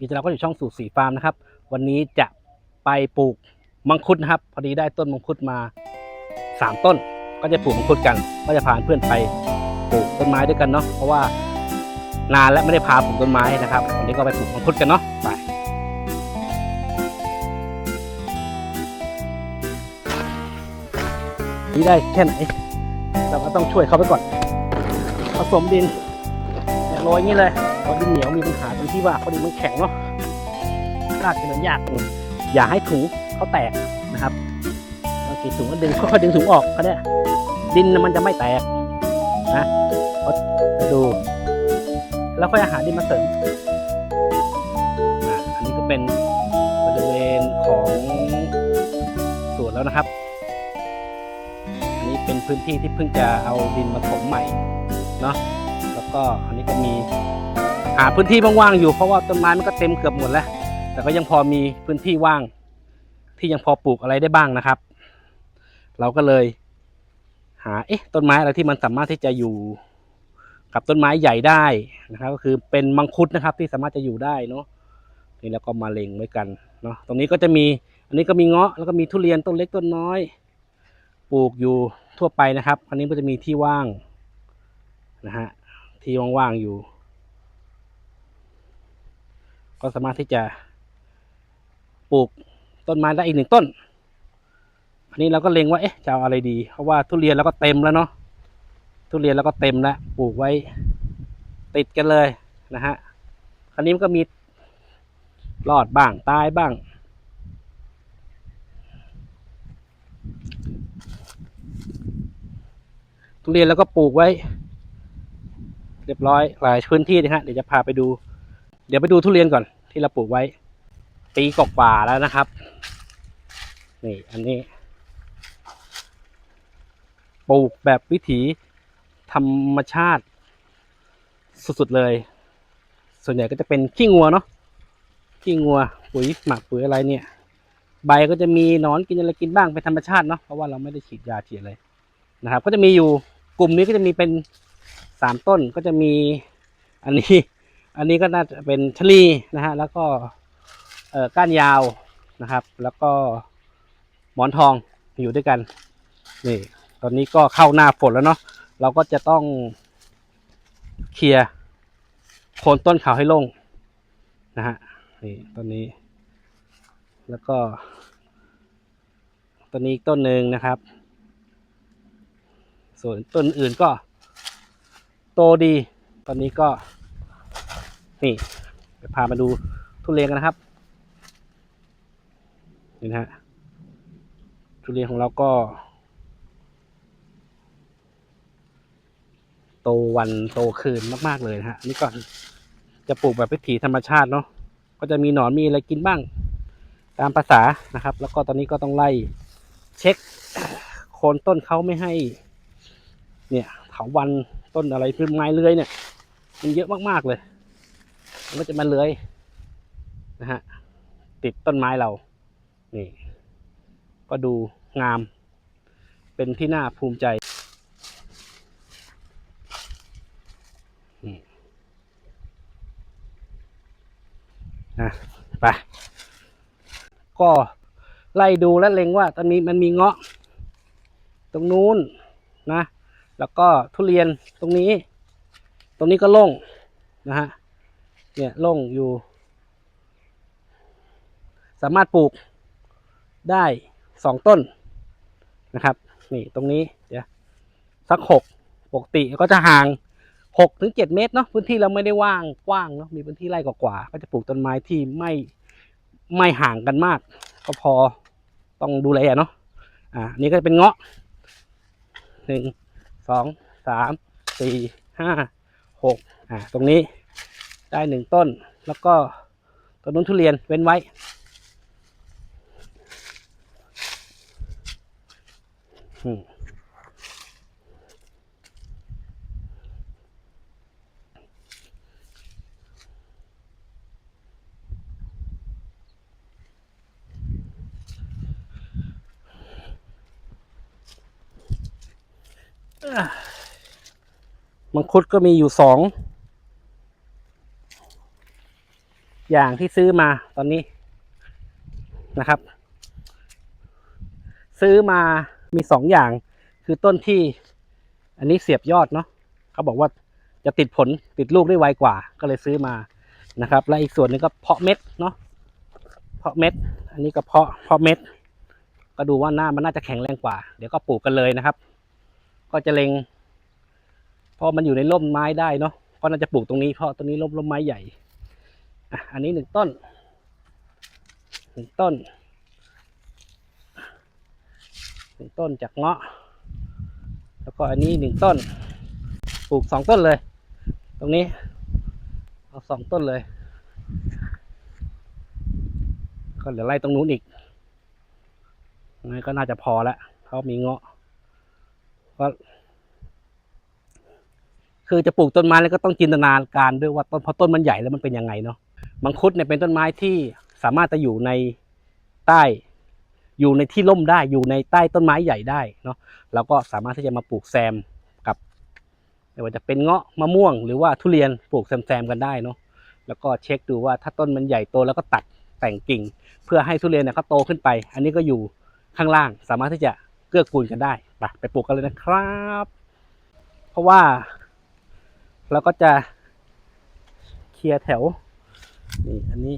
อิสราก็อยู่ช่องสูตรสีฟาร์มนะครับ วันนี้จะไปปลูกมังคุดนะครับ พอดีได้ต้นมังคุดมาสามต้น ก็จะปลูกมังคุดกัน ก็จะพาเพื่อนไปปลูกต้นไม้ด้วยกันเนาะ เพราะว่านานแล้วไม่ได้พาปลูกต้นไม้นะครับ วันนี้ก็ไปปลูกมังคุดกันเนาะ ไปนี่ได้แค่ไหน เราก็ต้องช่วยเขาไปก่อน ผสมดินเนี่ยโรยงนี้เลย พอดินเหนียวมีปัญหาตรงที่ว่าพอดินมันแข็งเนาะรากจะมันยากอืมอย่าให้ถุงเขาแตกนะครับบางทีถุงก็ดึงค่อยดึงถุงออกเขาเนี่ยดินมันจะไม่แตกนะก็ดู แล้วค่อยหาดินมาเสริมอะอันนี้ก็เป็นบริเวณของสวนแล้วนะครับ อันนี้เป็นพื้นที่ที่เพิ่งจะเอาดินมาถมใหม่เนาะแล้วก็อันนี้ก็มีาพื้นที่ว่างๆอยู่เพราะว่าต้นไม้มันก็เต็มเกือบหมดแล้ว แต่ก็ยังพอมีพื้นที่ว่าง ที่ยังพอปลูกอะไรได้บ้างนะครับ เราก็เลย หาเอ๊ะต้นไม้อะไรที่มันสามารถที่จะอยู่กับต้นไม้ใหญ่ได้นะครับ ก็คือเป็นมังคุดนะครับ ที่สามารถจะอยู่ได้เนาะนี่แล้วก็มาเล็งไว้กันเนาะตรงนี้ก็จะมี อันนี้ก็มีเงาะแล้วก็มีทุเรียนต้นเล็กต้นน้อย ปลูกอยู่ทั่วไปนะครับ อันนี้ก็จะมีที่ว่างนะฮะที่ว่างๆอยู่ ก็สามารถที่จะปลูกต้นไม้ได้อีกหนึ่งต้น อันนี้เราก็เล็งว่าเอ๊ะจะเอาอะไรดี เพราะว่าทุเรียนเราก็เต็มแล้วเนาะทุเรียนเราก็เต็มแล้วปลูกไว้ติดกันเลยนะฮะคราวนี้มันก็มีรอดบ้างตายบ้าง ทุเรียนแล้วก็ปลูกไว้ เรียบร้อยหลายพื้นที่นะฮะเดี๋ยวจะพาไปดู เดี๋ยวไปดูทุเรียนก่อนที่เราปลูกไว้ ปีกกว่าแล้วนะครับ นี่อันนี้ ปลูกแบบวิถีธรรมชาติสุดๆเลย ส่วนใหญ่ก็จะเป็นขี้งัวเนาะขี้งัวปุ๋ยหมักปุ๋ยอะไรเนี่ย ใบก็จะมีนอนกินอะไรกินบ้างเป็นธรรมชาติเนาะเพราะว่าเราไม่ได้ฉีดยาฉีดอะไรนะครับ ก็จะมีอยู่กลุ่มนี้ก็จะมีเป็นสามต้นก็จะมีอันนี้ อันนี้ก็น่าจะเป็นชะลีนะฮะแล้วก็เอ่อก้านยาวนะครับ แล้วก็หมอนทองอยู่ด้วยกันนี่ตอนนี้ก็เข้าหน้าฝนแล้วเนาะเราก็จะต้องเคลียร์โคนต้นเขาให้ล่งนะฮะนี่ต้นนี้ แล้วก็ต้นนี้อีกต้นหนึ่งนะครับ ส่วนต้นอื่นก็โตดี ตอนนี้ก็ นี่เดี๋ยวพามาดูทุเรียนกันนะครับนี่นะฮะทุเรียนของเราก็ โตวันโตคืนมากๆเลยนะฮะนี่ก็จะปลูกแบบวิถีธรรมชาติเนาะก็จะมีหนอนมีอะไรกินบ้าง ตามภาษานะครับ แล้วก็ตอนนี้ก็ต้องไล่เช็คโคนต้นเขาไม่ให้ เนี่ยเถาวันต้นอะไรพืชไม้เลื้อยเนี่ย มันเยอะมากๆเลย มันก็จะมาเลื้อยนะฮะติดต้นไม้เรา นี่ ก็ดูงาม เป็นที่น่าภูมิใจนี่นะไปก็ไล่ดูและเล็งว่าตอนนี้มันมีเงาะ ตรงนู้นนะ แล้วก็ทุเรียนตรงนี้ ตรงนี้ก็โล่งนะฮะ เนี่ยโล่งอยู่ สามารถปลูกได้สองต้นนะครับ นี่ตรงนี้เดี๋ยวสักหกปกติก็จะห่างหกถึงเจ็ดเมตรเนาะพื้นที่เราไม่ได้ว่างกว้างเนาะมีพื้นที่ไร่กว่าก็จะปลูกต้นไม้ที่ไม่ไม่ห่างกันมาก ก็พอต้องดูแลเนาะอ่านี่ก็จะเป็นเงาะหนึ่งสองสามสี่ห้าหกอ่าตรงนี้ ได้หนึ่งต้น แล้วก็ต้นนู้นทุเรียนเว้นไว้ มังคุดก็มีอยู่สอง อย่างที่ซื้อมาตอนนี้นะครับ ซื้อมามีสองอย่าง คือต้นที่ อันนี้เสียบยอดเนาะเขาบอกว่าจะติดผลติดลูกได้ไวกว่า ก็เลยซื้อมานะครับ และอีกส่วนหนึงก็เพาะเม็ดเนาะเพาะเม็ด อันนี้ก็เพาะเพาะเม็ด ก็ดูว่าหน้ามันน่าจะแข็งแรงกว่า เดี๋ยวก็ปลูกกันเลยนะครับ ก็จะเล็งเพราะมันอยู่ในร่มไม้ได้เนาะก็น่าจะปลูกตรงนี้เพราะตรงนี้ร่มร่มไม้ใหญ่ อันนี้หนึ่งต้นหนึ่งต้นหนึ่งต้นจากเงาะ แล้วก็อันนี้หนึ่งต้น ปลูกสองต้นเลย ตรงนี้ เอาสองต้นเลย ก็เดี๋ยวไล่ตรงนู้นอีกนั่ก็น่าจะพอแล้วเขามีเงาะก็คือจะปลูกต้นไม้แล้วก็ต้องจินตนาการด้วยว่าต้นพราะต้นมันใหญ่แล้วมันเป็นยังไงเนาะ มังคุดเนี่ยเป็นต้นไม้ที่สามารถจะอยู่ในใต้ อยู่ในที่ร่มได้อยู่ในใต้ต้นไม้ใหญ่ได้เนาะเราก็สามารถที่จะมาปลูกแซมกับไม่ว่าจะเป็นเงาะมะม่วง หรือว่าทุเรียนปลูกแซมๆกันได้เนาะแล้วก็เช็คดูว่าถ้าต้นมันใหญ่โตแล้วก็ตัดแต่งกิ่ง เพื่อให้ทุเรียนเนี่ยเขาโตขึ้นไป อันนี้ก็อยู่ข้างล่างสามารถที่จะเกื้อกูลกันได้ไปไปปลูกกันเลยนะครับ เพราะว่า เราก็จะเคลียร์แถว นี่อันนี้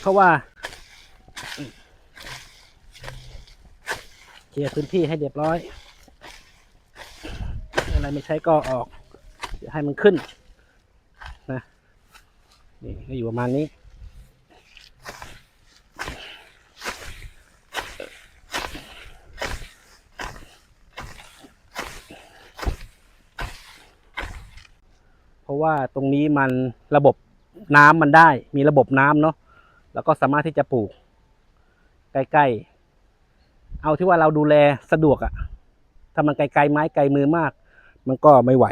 เพราะว่าเคลียร์พื้นที่ให้เรียบร้อย อะไรไม่ใช้ก็ออก ให้มันขึ้นนะนี่ก็อยู่ประมาณนี้ เพราะ ว่าตรงนี้มันระบบน้ำมันได้ มีระบบน้ำเนาะแล้วก็สามารถที่จะปลูก ใกล้ๆ เอาที่ว่าเราดูแลสะดวกอะถ้ามันไกลๆไม้ไกลมือมาก มันก็ไม่ไหว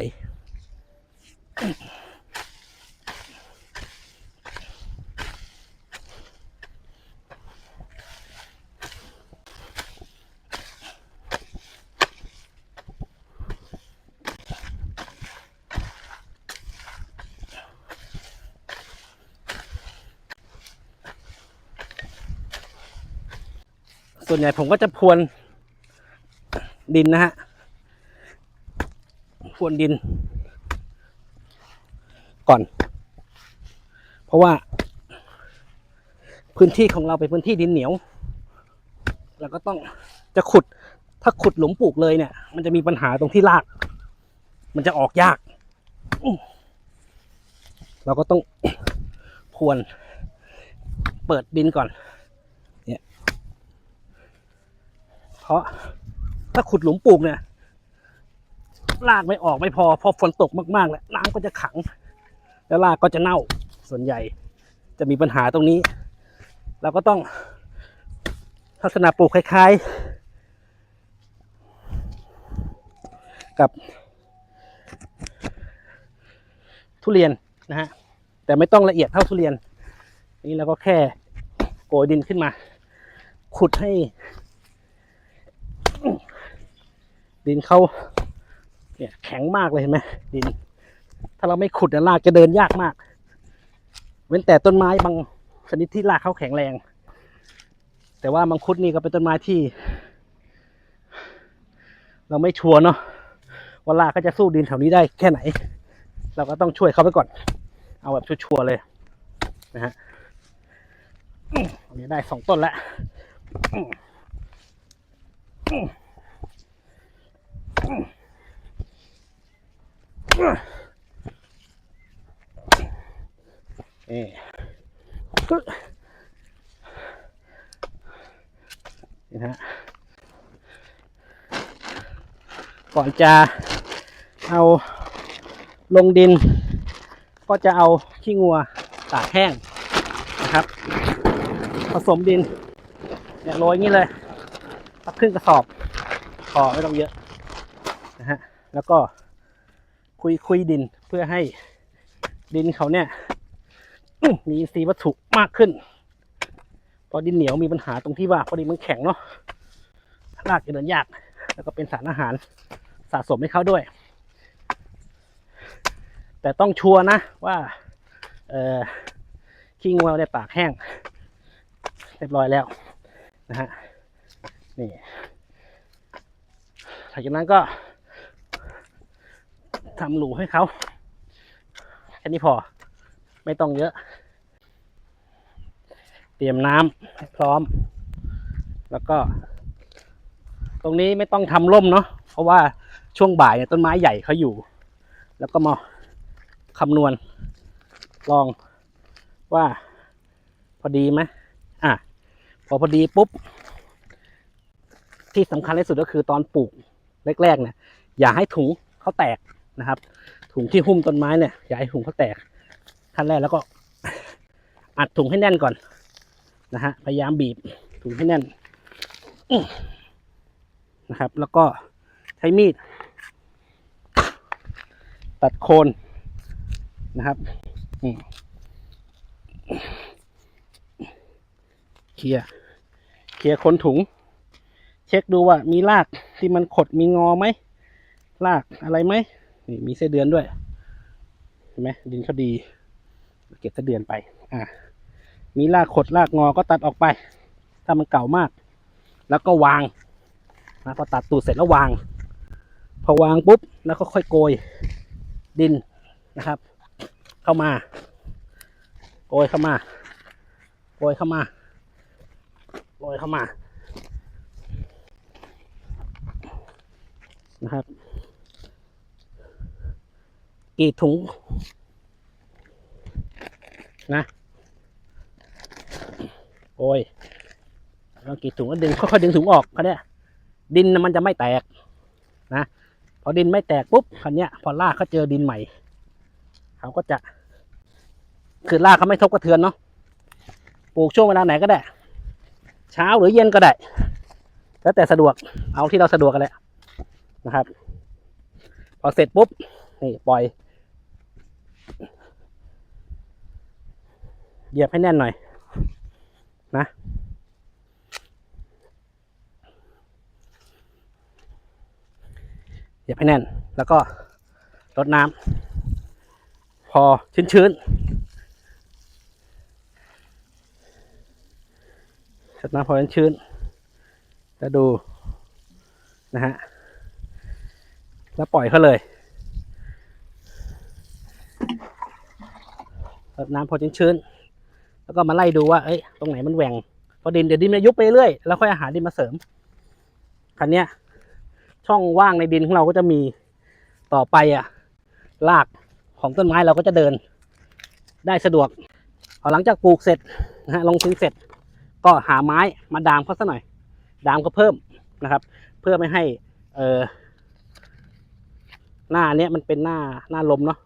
ส่วนใหญ่ผมก็จะพรวนดินนะฮะพรวนดิน ก่อน เพราะว่า พื้นที่ของเราเป็นพื้นที่ดินเหนียวแล้วก็ต้องจะขุดถ้าขุดหลุมปลูกเลยเนี่ย มันจะมีปัญหาตรงที่ราก มันจะออกยาก เราก็ต้องพรวนเปิดดินก่อน เพราะถ้าขุดหลุมปลูกเนี่ยรากไม่ออกไม่พอพอฝนตกมากๆแล้วน้ำก็จะขัง แล้วรากก็จะเน่าส่วนใหญ่จะมีปัญหาตรงนี้ เราก็ต้องลักษณะปลูกคล้าย ๆ กับ ทุเรียนนะฮะแต่ไม่ต้องละเอียดเท่าทุเรียน นี่เราก็แค่โกยดินขึ้นมา ขุดให้ ดินเขาเนี่ยแข็งมากเลยเห็นไหมดิน ถ้าเราไม่ขุดเนี่ยรากจะเดินยากมาก เว้นแต่ต้นไม้บางชนิดที่รากเขาแข็งแรง แต่ว่ามังคุดนี่ก็เป็นต้นไม้ที่ เราไม่ชัวร์เนาะว่ารากเขาจะสู้ดินแถวนี้ได้แค่ไหน เราก็ต้องช่วยเขาไปก่อน เอาแบบชัวร์เลยนะฮะอันนี้ได้สองต้นแล้ว นี่นี่ฮะก่อนจะเอาลงดิน ก็จะเอาขี้งัวตากแห้งนะครับ ผสมดิน เนี่ยโรยงนี้เลยสักครึ่งกระสอบพอไม่ต้องเยอะนะฮะ แล้วก็ คุยคุยดินเพื่อให้ดินเขาเนี่ยมีอินทรีย์วัตถุมากขึ้นพอดินเหนียวมีปัญหาตรงที่ว่าพอดินมันแข็งเนาะรากจะเดินยาก แล้วก็เป็นสารอาหารสะสมให้เขาด้วย แต่ต้องชัวร์นะว่าเออขี้งูเราได้ปากแห้ง เรียบร้อยแล้วนะฮะนี่หลังจากนั้นก็ ทำหลูให้เขาแค่นี้พอ ไม่ต้องเยอะ เตรียมน้ำพร้อม แล้วก็ ตรงนี้ไม่ต้องทำร่มเนาะเพราะว่าช่วงบ่ายเนี่ยต้นไม้ใหญ่เขาอยู่ แล้วก็มาคำนวณ ลองว่าพอดีไหมอะ พอพอดีปุ๊บ ที่สำคัญที่สุดก็คือตอนปลูกแรกๆเนี่ยอย่าให้ถุงเขาแตก นะครับ ถุงที่หุ้มต้นไม้เนี่ยอย่าให้ถุงเขาแตกขั้นแรกแล้วก็อัดถุงให้แน่นก่อนนะฮะพยายามบีบถุงให้แน่นนะครับ แล้วก็ใช้มีด ตัดโคนนะครับเคลียร์เคลียร์โคนถุง เช็คดูว่ามีรากที่มันขดมีงอไหมรากอะไรไหม นี่มีไส้เดือนด้วยเห็นไหมดินเขาดี เก็บไส้เดือนไปอ่ามีรากขดรากงอก็ตัดออกไป ถ้ามันเก่ามาก แล้วก็วางนะพอตัดตูดเสร็จแล้ววาง พอวางปุ๊บแล้วก็ค่อยโกยดินนะครับ เข้ามา โกยเข้ามา โกยเข้ามาโกยเข้ามานะครับ กรีดถุงนะโอ้ยเรากรีดถุงแล้วดึงค่อยๆดึงถุงออกคันเนี้ยดินมันจะไม่แตกนะพอดินไม่แตกปุ๊บคันเนี้ยพอลากเขาเจอดินใหม่ เขาก็จะ คือลากเขาไม่ทบกระเทือนเนาะปลูกช่วงเวลาไหนก็ได้ เช้าหรือเย็นก็ได้ แล้วแต่สะดวกเอาที่เราสะดวกกันแหละนะครับ พอเสร็จปุ๊บนี่ปล่อย เหยียบให้แน่นหน่อย นะเหยียบให้แน่น แล้วก็รดน้ำพอชื้นๆรดน้ำพอชื้นๆแล้วดูนะฮะ แล้วปล่อยเขาเลย น้ำพอชื้นๆแล้วก็มาไล่ดูว่าเอ้ยตรงไหนมันแหว่งพอดินเดี๋ยวดินมันยุบไปเรื่อยแล้วค่อยอาหารดินมาเสริมคันเนี้ยช่องว่างในดินของเราก็จะมีต่อไปอะรากของต้นไม้เราก็จะเดินได้สะดวกพอหลังจากปลูกเสร็จนะฮะลงทุนเสร็จ ก็หาไม้มาดามเขาสักหน่อย ดามก็เพิ่มนะครับ เพื่อไม่ให้เออหน้าเนี้ยมันเป็นหน้าหน้าลมเนาะ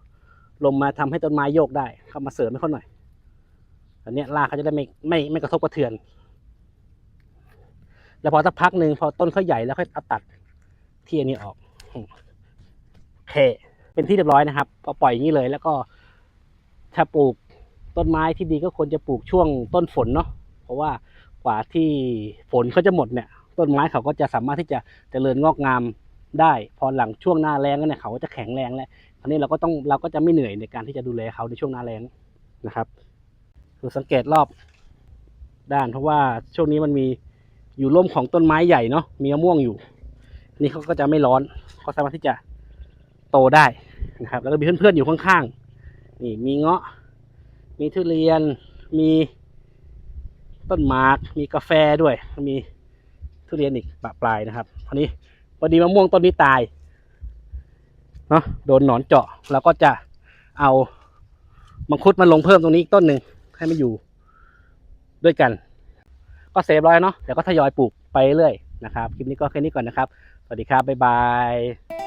ลมมาทำให้ต้นไม้โยกได้ เข้ามาเสริมให้เขาหน่อย อันนี้รากเขาจะได้ไม่ไม่ไม่กระทบกระเทือน แล้วพอสักพักหนึ่งพอต้นเขาใหญ่แล้วค่อยเอาตัดที่อันนี้ออกโอเค เป็นที่เรียบร้อยนะครับพอปล่อยอย่างนี้เลย แล้วก็ถ้าปลูกต้นไม้ที่ดีก็ควรจะปลูกช่วงต้นฝนเนาะ เพราะว่ากว่าที่ฝนเขาจะหมดเนี่ย ต้นไม้เขาก็จะสามารถที่จะเจริญงอกงามได้ พอหลังช่วงหน้าแล้งเนี่ยเขาก็จะแข็งแรงแล้ว คราวนี้เราก็ต้องเราก็จะไม่เหนื่อยในการที่จะดูแลเขาในช่วงหน้าแล้งนะครับคือสังเกตรอบด้านเพราะว่าช่วงนี้มันมีอยู่ร่มของต้นไม้ใหญ่เนาะมีมะม่วงอยู่ นี่เขาก็จะไม่ร้อนเขาสามารถที่จะโตได้นะครับ แล้วก็มีเพื่อนๆอยู่ข้างๆนี่มีเงาะ มีทุเรียน มีต้นหมาก มีกาแฟด้วย มีทุเรียนอีกปะปลายนะครับคราวนี้พอดีมะม่วงต้นนี้ตาย เนาะโดนหนอนเจาะเราก็จะเอามังคุดมาลงเพิ่มตรงนี้อีกต้นหนึ่งให้มันอยู่ด้วยกัน ก็เซฟร้อยเนาะเดี๋ยวก็ทยอยปลูกไปเรื่อยนะครับ คลิปนี้ก็แค่นี้ก่อนนะครับ สวัสดีครับ บ๊ายบาย